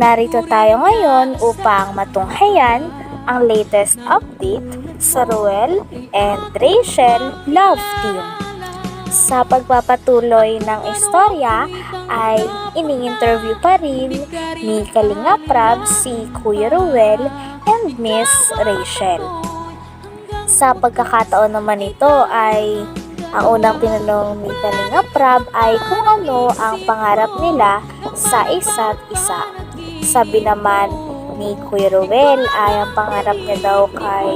Narito tayo ngayon upang matunghayan ang latest update sa Ruel and Rachel Love Team. Sa pagpapatuloy ng istorya ay ini-interview pa rin ni Kalinga Prab si Kuya Ruel and Miss Rachel. Sa pagkakataon naman ito ay ang unang tinanong ni Kalinga Prab ay kung ano ang pangarap nila sa isa't isa. Sabi naman ni Kuya Ruel ay ang pangarap niya daw kay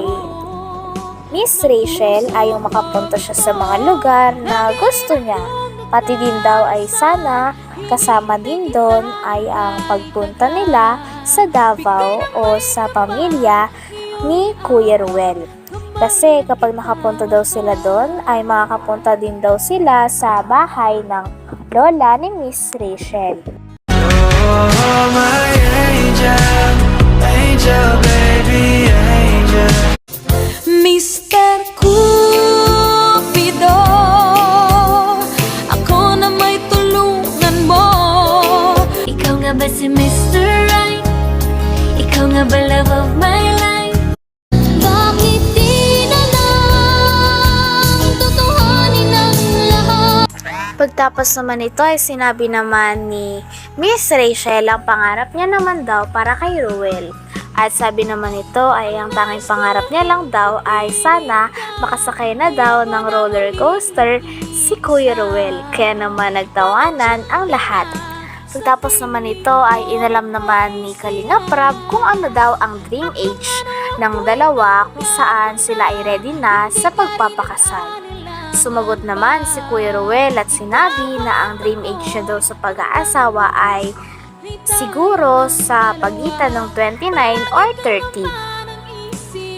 Miss Rachel ay yung makapunta siya sa mga lugar na gusto niya. Pati din daw ay sana kasama din doon ay ang pagpunta nila sa Davao o sa pamilya ni Kuya Ruel. Kasi kapag nakapunta daw sila doon ay makakapunta din daw sila sa bahay ng lola ni Miss Rachel. Oh, my angel, angel, baby, angel. Mr. Cupido Ako na may tulungan mo Ikaw nga ba si Mr. Right? Ikaw nga ba love of my life? Pagtapos naman ito ay sinabi naman ni Miss Rachel ang pangarap niya naman daw para kay Ruel. At sabi naman ito ay ang tanging pangarap niya lang daw ay sana makasakay na daw ng roller coaster si Kuya Ruel. Kaya naman nagtawanan ang lahat. Pagtapos naman ito ay inalam naman ni Kalinga Prab kung ano daw ang dream age ng dalawa kung saan sila ay ready na sa pagpapakasal. Sumagot naman si Kuya Ruel at sinabi na ang dream age niya daw sa pag-aasawa ay siguro sa pagitan ng 29 or 30.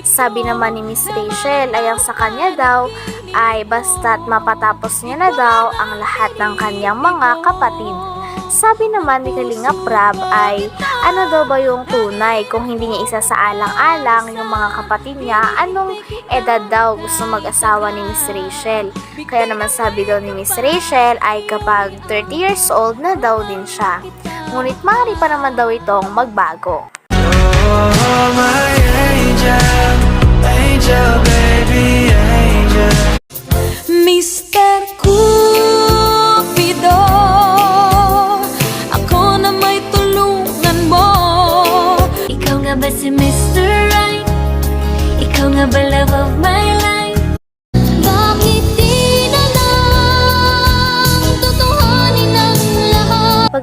Sabi naman ni Miss Rachel ay ang sa kanya daw ay basta't mapatapos niya na daw ang lahat ng kanyang mga kapatid. Sabi naman ni Kalinga Prab ay ano daw ba yung tunay kung hindi niya isa sa alang-alang yung mga kapatid niya, anong edad daw gusto mag-asawa ni Miss Rachel. Kaya naman sabi daw ni Miss Rachel ay kapag 30 years old na daw din siya. Ngunit maaari pa naman daw itong magbago. Oh, my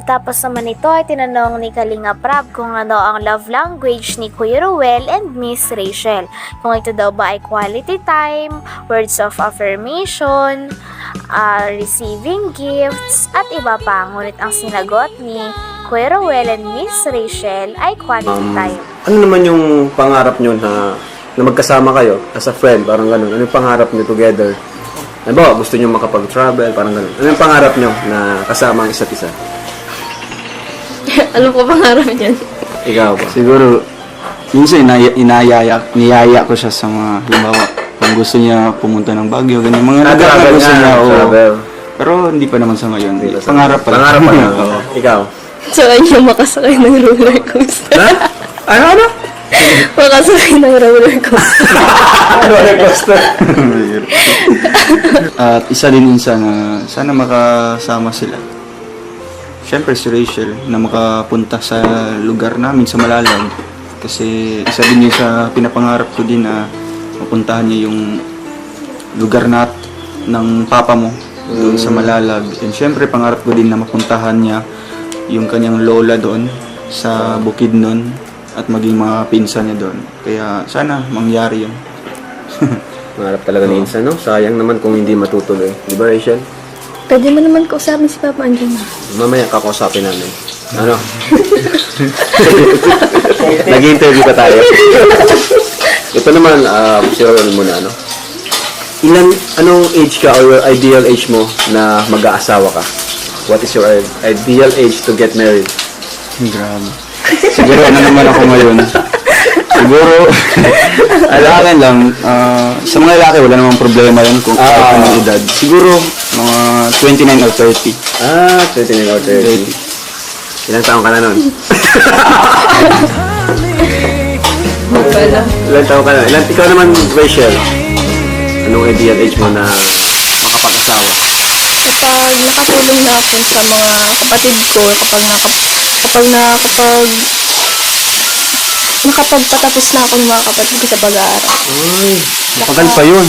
Pagtapos naman ito ay tinanong ni Kalinga Prab kung ano ang love language ni Kuya Ruel and Miss Rachel. Kung ito daw ba ay quality time, words of affirmation, ah, receiving gifts, at iba pa. Ngunit ang sinagot ni Kuya Ruel and Miss Rachel ay quality Um, time. ano naman yung pangarap nyo na, na magkasama kayo as a friend, parang ganun? Ano yung pangarap nyo together? Ano ba, gusto nyo makapag-travel, parang ganun? Ano yung pangarap nyo na kasama ang isa't isa? Alam ko pangarap niyan. Ikaw ba? Siguro, minsan inaya, inayaya, niyaya ko siya sa mga, halimbawa, kung gusto niya pumunta ng Baguio, ganyan, mga lugar na travel gusto niya, oo. travel. Pero hindi pa naman sa ngayon. Pangarap pa lang. Pangarap pa lang. Oo. Ikaw? Sa kanya makasakay ng roller coaster. Ha? Ano, ano? makasakay ng roller coaster. Roller coaster. At isa din insa na sana makasama sila. Siyempre si Rachel na makapunta sa lugar namin sa Malalag. Kasi isa din yun sa pinapangarap ko din na mapuntahan niya yung lugar na ng papa mo doon sa Malalag. And siyempre pangarap ko din na mapuntahan niya yung kanyang lola doon sa bukid nun at maging mga pinsan niya doon. Kaya sana mangyari yun. Pangarap talaga ni Insa, no? Sayang naman kung hindi matutuloy. Di ba, Rachel? Pwede mo naman kausapin si Papa Andiyan na. Mamaya kakausapin namin. Ano? Nag-interview ka tayo. Ito naman, uh, si Roel muna, ano? Ilan, anong age ka or your ideal age mo na mag-aasawa ka? What is your ideal age to get married? Grabe. Siguro ano naman ako ngayon. Siguro, sa akin lang, ah, sa mga lalaki wala namang problema yun kung Ah. anong edad. Siguro, 29 or 30. Ah, 29 or 30. Ilang taong ka na nun? Wala. Ilang taong ka na? Ilan, ikaw naman, Rachel. Anong ideal age mo na makapag-asawa? Kapag nakatulong na ako sa mga kapatid ko, kapag nakap kapag na kapag nakapagpatapos na ako ng mga kapatid ko sa pag-aaral. Ay, matagal pa yun.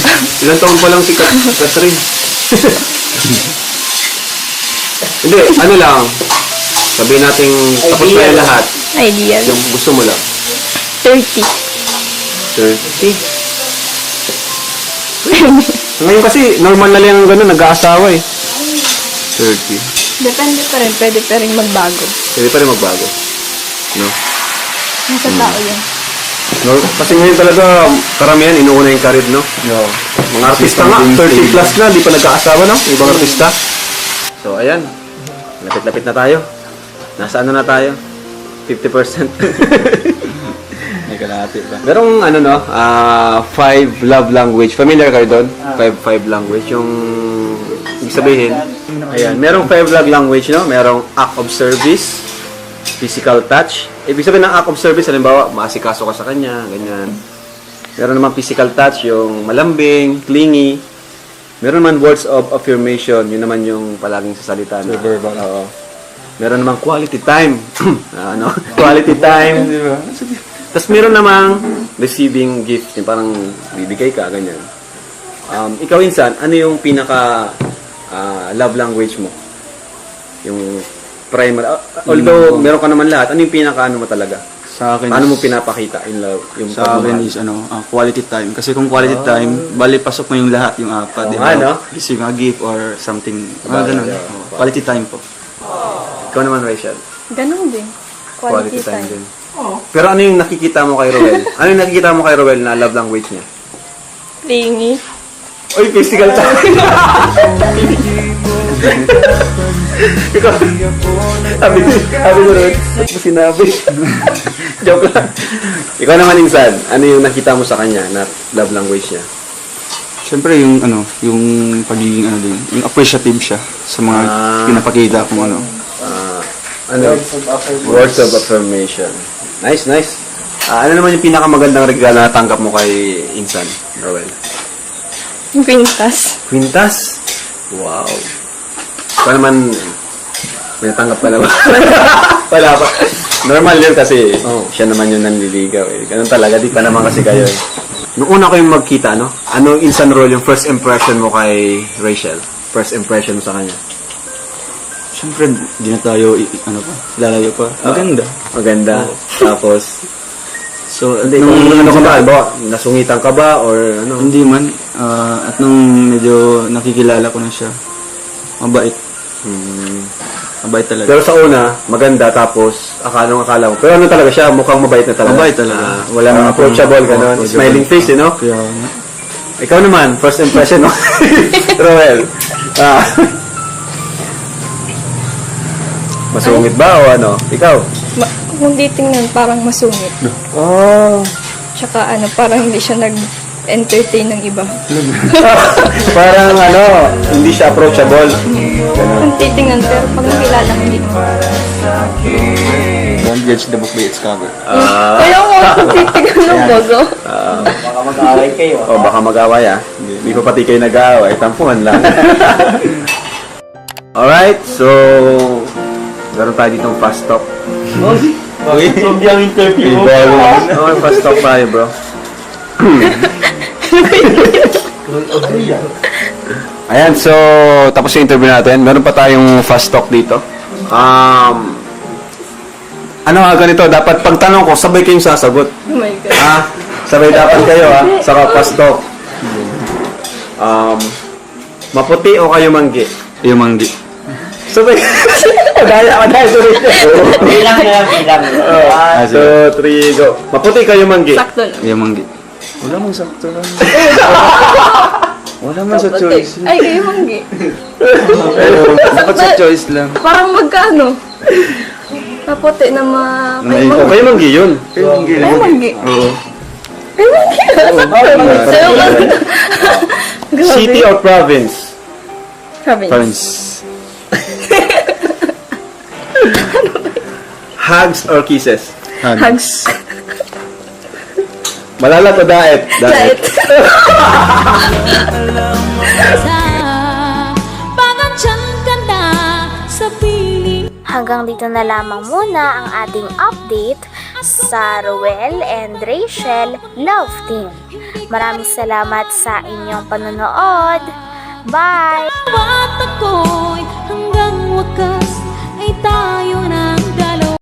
Ilang taon pa lang si Ka- si Catherine. Hindi, ano lang. Sabihin natin, tapos na yung lahat. Ideal. Yung gusto mo lang. 30. 30. Ngayon kasi, normal na lang gano'n, nag-aasawa eh. 30. Depende pa rin. Pwede pa rin magbago. Pwede pa rin magbago. No? Nasa tao yan. No? Kasi ngayon talaga, karamihan, inuuna yung karir, no? Yeah. Mga artista nga, 30 plus na, di pa nag-aasawa, no? Ibang artista. So, ayan. Lapit-lapit na tayo. Nasa ano na tayo? 50%. May kalahati pa. Merong ano no, ah five love language. Familiar kayo doon? Five five language yung ibig sabihin. Ayan, merong five love language no. Merong act of service, physical touch. Ibig sabihin ng act of service, halimbawa, maasikaso ka sa kanya, ganyan. Meron naman physical touch, yung malambing, clingy. Meron naman words of affirmation, yun naman yung palaging sasalita na. verbal. Oo. Meron naman quality time. Ah, ano? quality time. Tapos meron namang receiving gift, yung parang bibigay ka, ganyan. Um, ikaw, insan, ano yung pinaka ah, love language mo? Yung primary. ah, although, meron ka naman lahat, ano yung pinaka ano mo talaga? Sa akin, Paano mo pinapakita in love? Yung sa akin pagmamahal? is ano, ah, quality time. Kasi kung quality time, bali pasok mo yung lahat, yung apat. di Oo ba? nga, no? Receive a gift or something. Bagay, Mga ganun. yeah. Oo, Quality time po. Ikaw naman, Rachel. Ganun din. Quality, time. din. Pero ano yung nakikita mo kay Roel? ano yung nakikita mo kay Roel na love language niya? Clingy. Uy, physical time. Ikaw, sabi, sabi ko rin, ba't mo sinabi? Joke lang. Ikaw naman, Insan, ano yung nakita mo sa kanya na love language niya? Siyempre yung ano, yung pagiging ano din, yung appreciative siya sa mga Ah. pinapakita kung ano. Ah, ano? Words of affirmation. Nice, nice. Ah, ano naman yung pinakamagandang regalo na natanggap mo kay Insan, Roel? Yung quintas. Quintas? Wow. Ikaw naman, may natanggap ka na ba? Wala pa. Normal yun kasi siya naman yung nanliligaw eh. Ganun talaga, di pa naman kasi kayo eh. Nung una kayong magkita, no? Ano instant role, yung first impression mo kay Rachel? First impression mo sa kanya? Siyempre, di na tayo, i- ano pa, lalayo pa. Maganda. Maganda. Tapos, So, at hindi, nung, kung ano ka ba? Ba, nasungitan ka ba? Or ano? hindi man, ah, at nung medyo nakikilala ko na siya, mabait. Hmm. Mabait talaga. Pero sa una, maganda, tapos akala akala mo. Pero ano talaga siya, mukhang mabait na talaga. Mabait talaga. Ah, walang Ah, approachable, oo, gano'n. approachable. Smiling face, eh, no? Kaya. Ikaw naman, first impression mo. Roel. Ah. Masungit ba o ano? Ikaw? Ma- kung titingnan, parang masungit. Oh. Tsaka ano, parang hindi siya nag-entertain ng iba. Parang ano, hindi siya approachable. Kung titingnan, pero pag nakilala, hindi naman. don't judge the book by its cover. Ah. Kaya ko kung titingnan ng bago. O baka mag-away ah. Hindi pa pati kayo nag-aaway. Tampuhan lang. Alright, so... Meron tayo ditong fast talk. Hindi ang interview mo. Okay, fast talk tayo bro. Ayan, so tapos yung interview natin. Meron pa tayong fast talk dito. Um, ano nga ganito, dapat pagtanong ko, sabay kayong sasagot. Oh my God. Ha? Sabay dapat kayo ha, sa fast talk. Um, maputi o kayo manggi? Yung manggi. Sabay. Madaya, madaya, sorry. Bilang na lang, bilang. One, two, three, go. Maputi kayo manggi. Sakto lang. Yung manggi. Wala mang sakto lang. Wala man sa choice. Ay, kayo manggi. Dapat sa choice lang. Parang magkano? Kapote na ma... Kayo manggi yun. Yung manggi. Kayo manggi. Oo. Kayo manggi. Sayo ka. City or province? Province. Province. Hugs or kisses? Hugs. Hugs. Malalat o daet? Daet. Hanggang dito na lamang muna ang ating update sa Ruel and Rachel Love Team. Maraming salamat sa inyong panonood. Bye! Hanggang wakas ay tayo ng